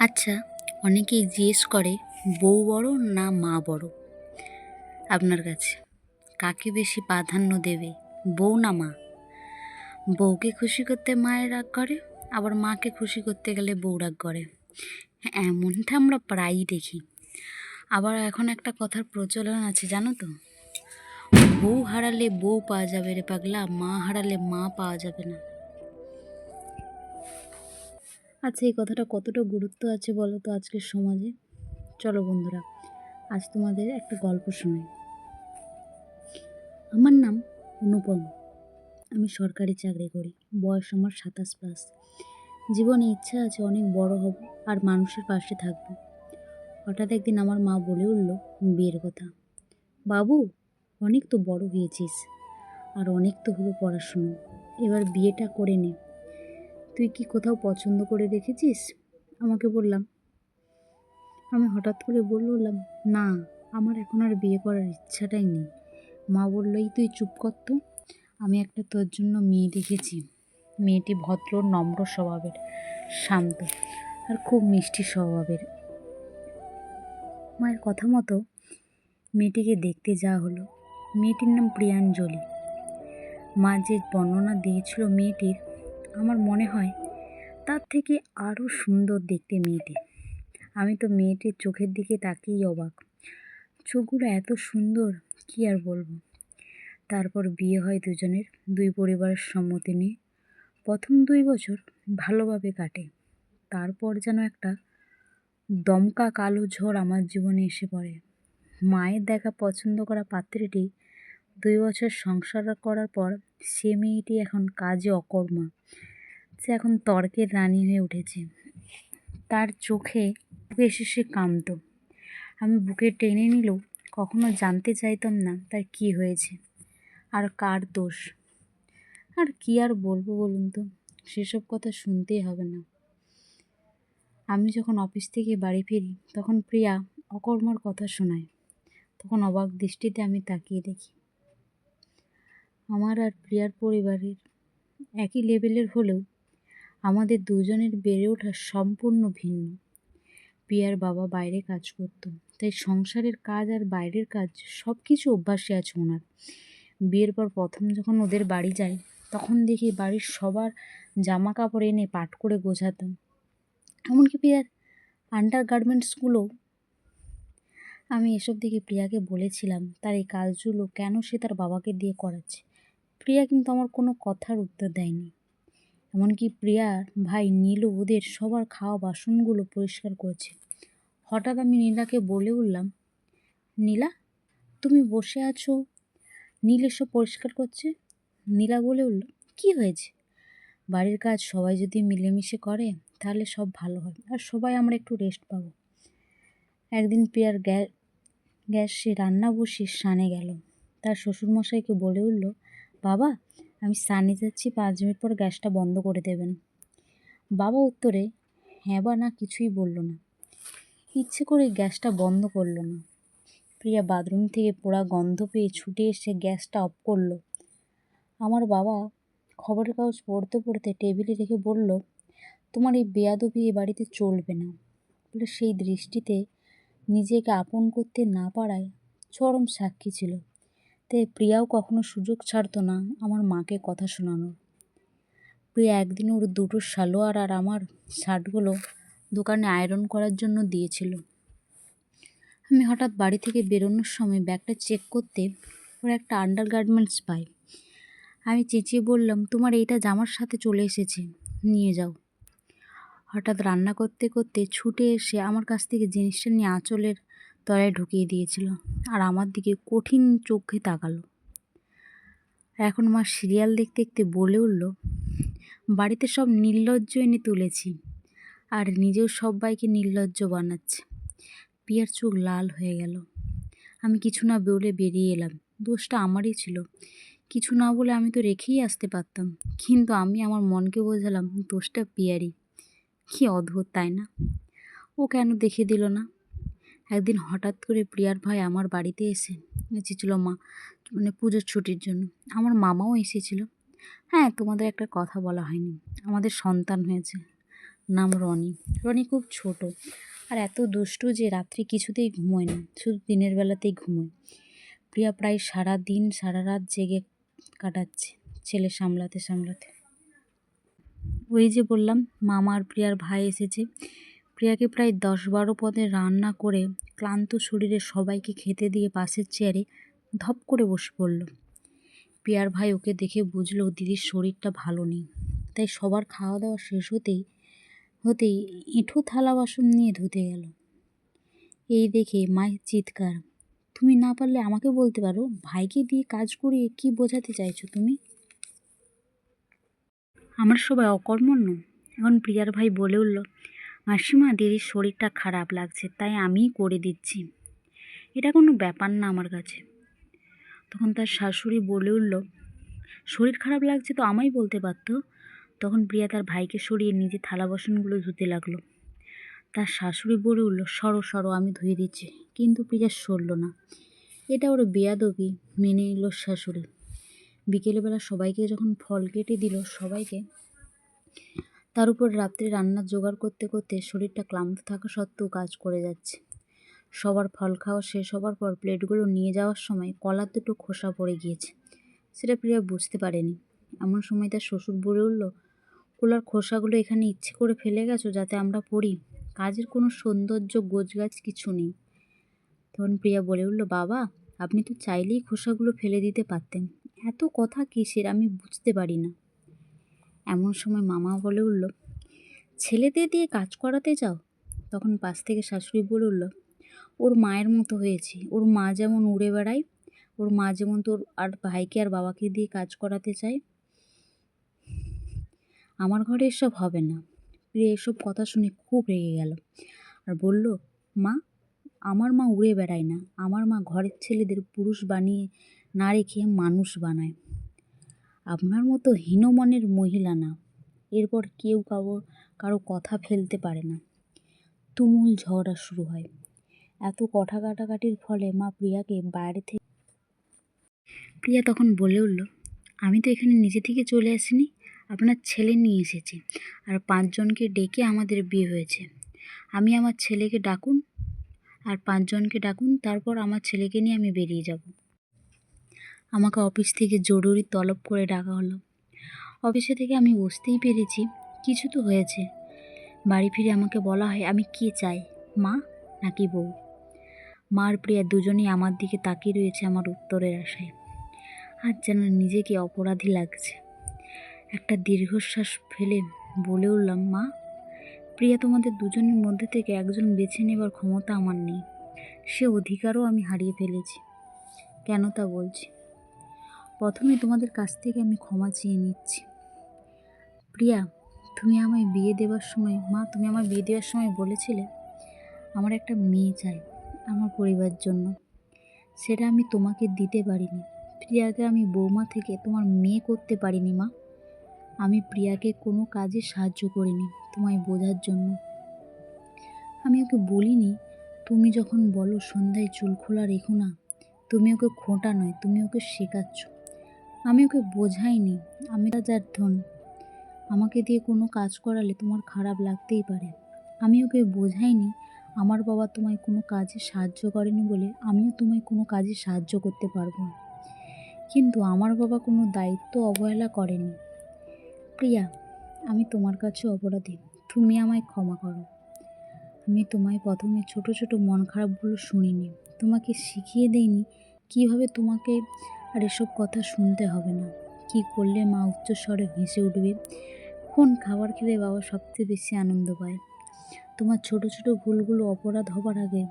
আচ্ছা অনেকেই জিজ্ঞেস করে, বউ বড় না মা বড়? আপনার কাছে। কাকে বেশি প্রাধান্য দেবে, বউ না মা? বউকে খুশি করতে মায়ের রাগ করে, আবার মাকে খুশি করতে গেলে বউ রাগ করে। এমনটা আমরা প্রায়ই দেখি। আবার এখন একটা কথার প্রচলন আছে, জানো তো? বউ হারালে বউ পাওয়া যাবে রে পাগলা, মা হারালে মা পাওয়া যাবে না। আচ্ছা এই কথাটা কতটা গুরুত্ব আছে বলো তো আজকের সমাজে? চলো বন্ধুরা, আজ তোমাদের একটা গল্প শোনাই। আমার নাম অনুপম। আমি সরকারি চাকরি করি, বয়স আমার সাতাশ প্লাস জীবনে ইচ্ছা আছে অনেক বড় হব আর মানুষের পাশে থাকব। হঠাৎ একদিন আমার মা বলে উঠল, বিয়ের কথা। বাবু, অনেক তো বড় হয়েছিস আর অনেক তো হলো পড়াশুনো। এবার বিয়েটা করে নে। তুই কি কোথাও পছন্দ করে দেখেছিস আমাকে বললাম। আমি হঠাৎ করে বললাম, না, আমার এখন আর বিয়ে করার ইচ্ছাটাই নেই। মা বলল, এই তুই চুপ কর তো। আমি একটা তোর জন্য মেয়ে দেখেছি। মেয়েটি ভদ্র, নম্র স্বভাবের, শান্ত আর খুব মিষ্টি স্বভাবের। মায়ের কথা মতো মেয়েটিকে দেখতে যাওয়া হলো। মেয়েটির নাম প্রিয়াঞ্জলি। মা যে বর্ণনা দিয়েছিল মেয়েটির আমার মনে হয় তার থেকে আরও সুন্দর দেখতে মেয়েটি। আমি তো মেয়েটির চোখের দিকে তাকিয়েই অবাক। চোখগুলো এত সুন্দর, কি আর বলব? তারপর বিয়ে হয় দুজনের, দুই পরিবারের সম্মতি নিয়ে। প্রথম দুই বছর ভালোভাবে কাটে। তারপর যেন একটা দমকা কালো ঝড় আমার জীবনে এসে পড়ে। মায়ের দেখা পছন্দ করা পাত্রীটি দুই বছর সংসার করার পর সে মেয়েটি এখন কাজে অকর্মা। সে এখন তর্কের রানী হয়ে উঠেছে। তার চোখে বুকে এসে সে কাঁদত আমি বুকে টেনে নিলেও কখনো জানতে চাইতাম না তার কি হয়েছে, আর কার দোষ। আর কি আর বলব বলুন তো, সেসব কথা শুনতেই হবে না। আমি যখন অফিস থেকে বাড়ি ফিরি, তখন প্রিয়া অকর্মার কথা শোনায়। তখন অবাক দৃষ্টিতে আমি তাকিয়ে দেখি। আমার আর প্রিয়ার পরিবারের একই লেভেলের হলেও আমাদের দুজনের বেড়ে ওঠা সম্পূর্ণ ভিন্ন। প্রিয়ার বাবা বাইরে কাজ করত, তাই সংসারের কাজ আর বাইরের কাজ সব কিছু অভ্যাসে আছে ওনার। বিয়ের পর প্রথম যখন ওদের বাড়ি যাই, তখন দেখি বাড়ির সবার জামা কাপড় এনে পাট করে গোছাতাম। এমনকি প্রিয়ার আন্ডার গার্মেন্টসগুলো আমি এসব দেখে প্রিয়াকে বলেছিলাম, তার এই কাজগুলো কেন সে তার বাবাকে দিয়ে করাচ্ছে? প্রিয়া কিন্তু আমার কোনো কথার উত্তর দেয়নি। এমনকি প্রিয়ার ভাই নীলু ওদের সবার খাওয়া বাসনগুলো পরিষ্কার করেছে। হঠাৎ আমি নীলাকে বলে উঠলাম, নীলা, তুমি বসে আছো? নীল এসব পরিষ্কার করছে? নীলা বলে উঠল, কী হয়েছে? বাড়ির কাজ সবাই যদি মিলেমিশে করে, তাহলে সব ভালো হবে আর সবাই আমরা একটু রেস্ট পাবো। একদিন প্রিয়ার গ্যাস গ্যাসে রান্না বসিয়ে সানে গেল। তার শ্বশুরমশাইকে বলে উঠল বাবা, আমি সানে যাচ্ছি, পাঁচ মিনিট পর গ্যাসটা বন্ধ করে দেবেন। বাবা উত্তরে হ্যাঁ বা না কিছুই বলল না। ইচ্ছে করে গ্যাসটা বন্ধ করল না। প্রিয়া বাথরুম থেকে পোড়া গন্ধ পেয়ে ছুটে এসে গ্যাসটা অফ করল। আমার বাবা খবরের কাগজ পড়তে পড়তে টেবিলে রেখে বলল, তোমার এই বেয়াদবি এ বাড়িতে চলবে না। বলে সেই দৃষ্টিতে নিজেকে আপন করতে না পারায় চরম সাক্ষী ছিল। তাই প্রিয়াও কখনো সুযোগ ছাড়তো না আমার মাকে কথা শোনানোর। প্রিয়া একদিন ওর দুটো সালোয়ার আর আমার শার্টগুলো দোকানে আয়রন করার জন্য দিয়েছিল। আমি হঠাৎ বাড়ি থেকে বেরোনোর সময় ব্যাগটা চেক করতে ওর একটা আন্ডার গার্মেন্টস পাই। আমি চেঁচিয়ে বললাম, তোমার এইটা জামার সাথে চলে এসেছে, নিয়ে যাও। হঠাৎ রান্না করতে করতে ছুটে এসে আমার কাছ থেকে জিনিসটা নিয়ে আঁচলের তলায় ঢুকিয়ে দিয়েছিল আর আমার দিকে কঠিন চোখে তাকালো। এখন মা সিরিয়াল দেখতে দেখতে বলে উঠল, বাড়িতে সব নির্লজ্জ এনে তুলেছি আর নিজেও সবাইকে নির্লজ্জ বানাচ্ছে পিয়ার চোখ লাল হয়ে গেল। আমি কিছু না বলে বেরিয়ে এলাম। দোষটা আমারই ছিল। কিছু না বলে আমি তো রেখেই আসতে পারতাম। কিন্তু আমি আমার মনকে বোঝালাম, দোষটা পিয়ারই। কী অদ্ভুত, তাই না? ও কেন দেখে দিল না? একদিন হঠাৎ করে প্রিয়ার ভাই আমার বাড়িতে এসে এসেছিল মা মানে পুজোর ছুটির জন্য। আমার মামাও এসেছিল। হ্যাঁ তোমাদের একটা কথা বলা হয়নি। আমাদের সন্তান হয়েছে, নাম রনি। রনি খুব ছোট আর এত দুষ্টু যে রাত্রি কিছুতেই ঘুমোয় না, শুধু দিনের বেলাতেই ঘুমোয়। প্রিয়া প্রায় সারা দিন, সারা রাত জেগে কাটাচ্ছে ছেলে সামলাতে সামলাতে। ওই যে বললাম, মামা আর প্রিয়ার ভাই এসেছে। প্রিয়াকে প্রায় দশ বারো পদে রান্না করে ক্লান্ত শরীরে সবাইকে খেতে দিয়ে পাশের চেয়ারে ধপ করে বসে পড়ল। প্রিয়ার ভাই ওকে দেখে বুঝলো দিদির শরীরটা ভালো নেই। তাই সবার খাওয়া দাওয়া শেষ হতেই হতেই এঁঠো থালা বাসন নিয়ে ধুতে গেল। এই দেখে মায়ের চিৎকার। তুমি না পারলে আমাকে বলতে পারো? ভাইকে দিয়ে কাজ করিয়ে কি বোঝাতে চাইছো তুমি? আমার সবাই অকর্মণ্য। এখন প্রিয়ার ভাই বলে উঠল মাসিমা, দিদির শরীরটা খারাপ লাগছে, তাই আমিই করে দিচ্ছি। এটা কোনো ব্যাপার না আমার কাছে। তখন তার শাশুড়ি বলে উঠল, শরীর খারাপ লাগছে তো আমায় বলতে পারতো? তখন প্রিয়া তার ভাইকে সরিয়ে নিজে থালা বাসনগুলো ধুতে লাগল। তার শাশুড়ি বলে উঠল, সরো সরো, আমি ধুয়ে দিচ্ছি। কিন্তু প্রিয়া সরল না। এটা ওর বেয়াদবি মেনে নিল শাশুড়ি। বিকেলবেলা সবাইকে যখন ফল কেটে দিল, সবাইকে তার উপর রাত্রে রান্নার জোগাড় করতে করতে শরীরটা ক্লান্ত থাকা সত্ত্বেও কাজ করে যাচ্ছে। সবার ফল খাওয়া শেষ হবার পর প্লেটগুলো নিয়ে যাওয়ার সময় কলার দুটো খোসা পড়ে গিয়েছে। সেটা প্রিয়া বুঝতে পারেনি। এমন সময় তার শ্বশুর বলে উঠল, কলার খোসাগুলো এখানে ইচ্ছে করে ফেলে গেছো যাতে আমরা পড়ি। কাজের কোনো সৌন্দর্য, গোছগাছ কিছু নেই। তখন প্রিয়া বলে উঠল, বাবা, আপনি তো চাইলেই খোসাগুলো ফেলে দিতে পারতেন। এত কথা কিসের আমি বুঝতে পারি না। এমন সময় মামা বলে উঠল, ছেলেদের দিয়ে কাজ করাতে যাও। তখন পাশ থেকে শাশুড়ি বলে উঠল, ওর মায়ের মতো হয়েছে। ওর মা যেমন উড়ে বেড়ায়, ওর মা যেমন তোর আর ভাইকে আর বাবাকে দিয়ে কাজ করাতে চায়, আমার ঘরে এসব হবে না। প্রিয়া এসব কথা শুনে খুব রেগে গেল আর বলল, মা, আমার মা উড়ে বেড়ায় না। আমার মা ঘরের ছেলেদের পুরুষ বানিয়ে না রেখে মানুষ বানায়। আপনার মতো হীনমনের মহিলা না। এরপর কেউ কারও কারও কথা ফেলতে পারে না। তুমুল ঝগড়া শুরু হয়। এত কথা কাটাকাটির ফলে মা প্রিয়াকে বাইরে থেকে প্রিয়া তখন বলে উঠল, আমি তো এখানে নিজে থেকে চলে আসিনি, আপনার ছেলে নিয়ে এসেছি, আর পাঁচজনকে ডেকে আমাদের বিয়ে হয়েছে। আমি আমার ছেলেকে ডাকুন, আর পাঁচজনকে ডাকুন, তারপর আমার ছেলেকে নিয়ে আমি বেরিয়ে যাব। আমাকে অফিস থেকে জরুরি তলব করে ডাকা হলো। অফিসে থেকে আমি বুঝতেই পেরেছি, কিছু তো হয়েছে। বাড়ি ফিরে আমাকে বলা হয়, আমি কি চাই, মা নাকি বউ? মার প্রিয়া দুজনেই আমার দিকে তাকিয়ে রয়েছে আমার উত্তরের আশায়। আর যেন নিজেকে অপরাধী লাগছে। একটা দীর্ঘশ্বাস ফেলে বলে উঠলাম, মা, প্রিয়া তোমাদের দুজনের মধ্যে থেকে একজন বেছে নেবার ক্ষমতা আমার নেই। সে অধিকারও আমি হারিয়ে ফেলেছি। কেন তা বলছি? প্রথমে তোমাদের কাছ থেকে আমি ক্ষমা চেয়ে নিচ্ছি। প্রিয়া, তুমি আমায় বিয়ে দেওয়ার সময়, মা, তুমি আমার বিয়ে দেওয়ার সময় বলেছিলে, আমার একটা মেয়ে চাই আমার পরিবার জন্য। সেটা আমি তোমাকে দিতে পারিনি। প্রিয়াকে আমি বৌমা থেকে তোমার মেয়ে করতে পারিনি, মা। আমি প্রিয়াকে কোনো কাজে সাহায্য করিনি তোমায় বোঝার জন্য। আমি ওকে বলিনি, তুমি যখন বলো সন্ধ্যায় চুল খোলা রেখো না, তুমি ওকে খোঁটা নয়, তুমি ওকে শেখাচ্ছ। আমি ওকে বোঝাইনি। আমি যার ধন। আমাকে দিয়ে কোনো কাজ করালে তোমার খারাপ লাগতেই পারে। আমি ওকে বোঝাইনি, আমার বাবা তোমায় কোনো কাজে সাহায্য করেনি বলে আমিও তোমায় কোনো কাজে সাহায্য করতে পারব না। কিন্তু আমার বাবা কোনো দায়িত্ব অবহেলা করেনি। প্রিয়া, আমি তোমার কাছে অপরাধী। তুমি আমায় ক্ষমা করো। আমি তোমায় প্রথমে ছোট ছোট মন খারাপগুলো শুনিনি। তোমাকে শিখিয়ে দেইনি কীভাবে তোমাকে আর এসব কথা শুনতে হবে না। কি করলে মা উচ্চস্বরে হেসে উঠবে? কোন খাবার খেলে বাবা সবচেয়ে বেশি আনন্দ পায়? তোমার ছোট ছোট ভুলগুলো অপরাধ হবার আগে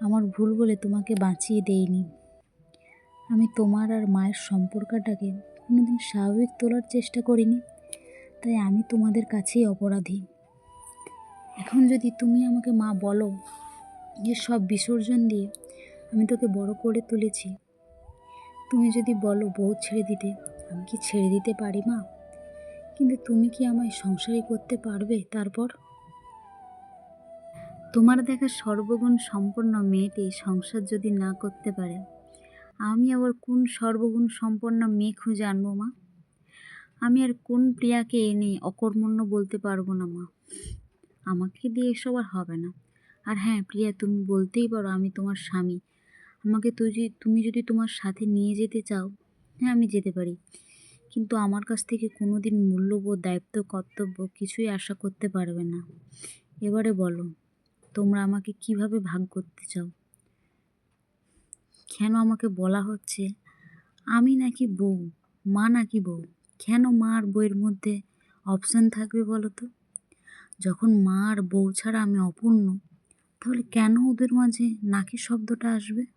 আমার ভুল বলে তোমাকে বাঁচিয়ে দেইনি। আমি তোমার আর মায়ের সম্পর্কটাকে কোনোদিন স্বাভাবিক তোলার চেষ্টা করিনি, তাই আমি তোমাদের কাছেই অপরাধী। এখন যদি তুমি আমাকে মা বলো যে সব বিসর্জন দিয়ে আমি তোকে বড় করে তুলেছি তুমি যদি বলো বউ ছেড়ে দিতে, আমি কি ছেড়ে দিতে পারি মা? কিন্তু তুমি কি আমায় সংসারই করতে পারবে তারপর? তোমার দেখা সর্বগুণ সম্পন্ন মেয়েটি সংসার যদি না করতে পারে, আমি আবার কোন সর্বগুণ সম্পন্ন মেয়ে খুঁজে আনব মা? আমি আর কোন প্রিয়াকে এনে অকর্মণ্য বলতে পারব না মা। আমাকে দিয়ে এসব আর হবে না। আর হ্যাঁ প্রিয়া, তুমি বলতেই পারো আমি তোমার স্বামী। আমাকে তুই যদি তুমি যদি তোমার সাথে নিয়ে যেতে চাও হ্যাঁ আমি যেতে পারি। কিন্তু আমার কাছ থেকে কোনো দিন মূল্যবোধ, দায়িত্ব, কর্তব্য কিছুই আশা করতে পারবে না। এবারে বলো, তোমরা আমাকে কীভাবে ভাগ করতে চাও? কেন আমাকে বলা হচ্ছে? আমি নাকি বউ, মা নাকি বউ? কেন মা আর বউয়ের মধ্যে অপশান থাকবে বলো তো? যখন মা আর বউ ছাড়া আমি অপূর্ণ, তাহলে কেন ওদের মাঝে নাকি শব্দটা আসবে?